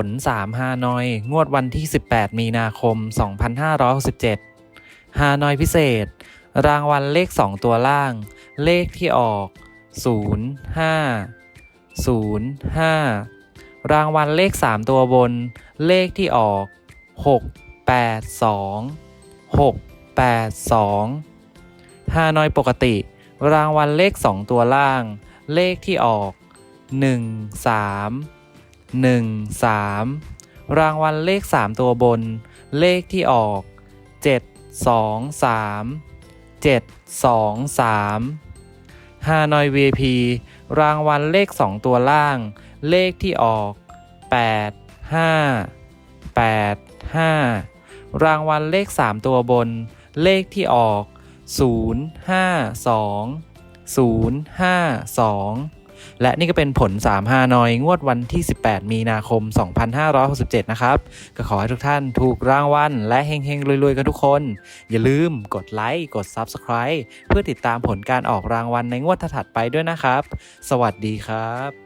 ผล 3 ฮานอย งวดวันที่ 18 มีนาคม 2567 ฮานอยพิเศษ รางวัลเลข 2 ตัวล่าง เลขที่ออก 0 5 0 5 รางวัลเลข 3 ตัวบน เลขที่ออก 6 8 2 6 8 2 ฮานอยปกติ รางวัลเลข 2 ตัวล่าง เลขที่ออก 1 3 1 3 รางวัลเลข 3 ตัวบน เลขที่ออก 7 2 3 7 2 3ฮานอย VIP รางวัลเลข 2 ตัวล่าง เลขที่ออก 8 5 8 5 รางวัลเลข 3 ตัวบน เลขที่ออก 0 5 2 0 5 2 และนี่ก็เป็นผล3ฮานอยงวดวันที่ 18 มีนาคม 2567 นะครับ ก็ขอให้ทุกท่านถูกรางวัลและเฮงๆรวยๆ กันทุกคน อย่าลืมกดไลค์กด Subscribe เพื่อติดตามผลการออกรางวัลในงวดถัดไปด้วยนะครับ สวัสดีครับ